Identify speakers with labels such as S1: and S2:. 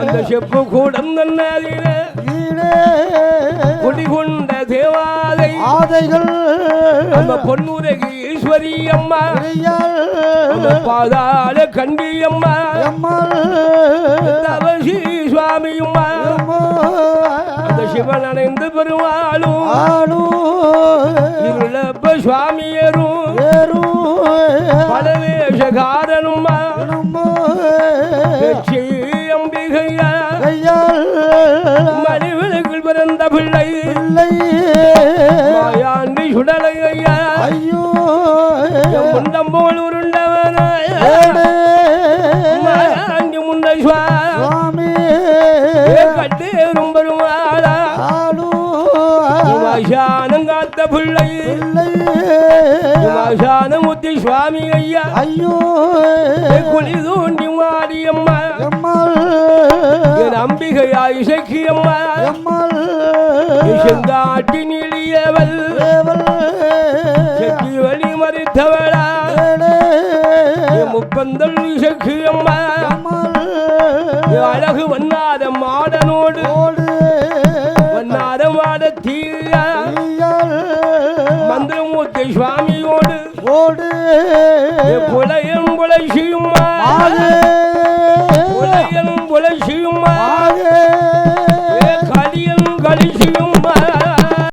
S1: அந்த செப்பு கூடம் தன்னாதில குடிகொண்ட தேவாதை.
S2: ஆதைகள்.
S1: நம்ம பொன்னுரகி ஈஸ்வரி அம்மா. பாதாள கண்டி அம்மா. தவசி சுவாமி அம்மா. அந்த சிவன் அணைந்து பெருமாளும். இருளப்ப சுவாமியரும் பலவேஷகாரனும் வெற்றி பிறந்த பிள்ளை மாயாண்டி சுடலை ஐயா.
S2: ஐயோ
S1: முண்டம் போல் உருண்டவனாய மாயாண்டி முண்டை சுவாமி. கட்டேரும் பெருமாளா வாசானம் காத்த பிள்ளை. வாசான முத்தி சுவாமி ஐயா.
S2: ஐயோ.
S1: குழி தோண்டி என் அம்பிகையா இசைக்கு அம்மா
S2: எம்மாள்
S1: செங்காட்டி நிலியவள். செட்டி வழி மறித்தவளா. முப்பந்தல் இசைக்கு அம்மா அழகு வண்ணாத மாடனோடு. வண்ணாத மாட தீயா. மந்திரமூர்த்தி சுவாமியோடு. புலையம் புலைசியும்மா. புலையம் புலைசியும்மா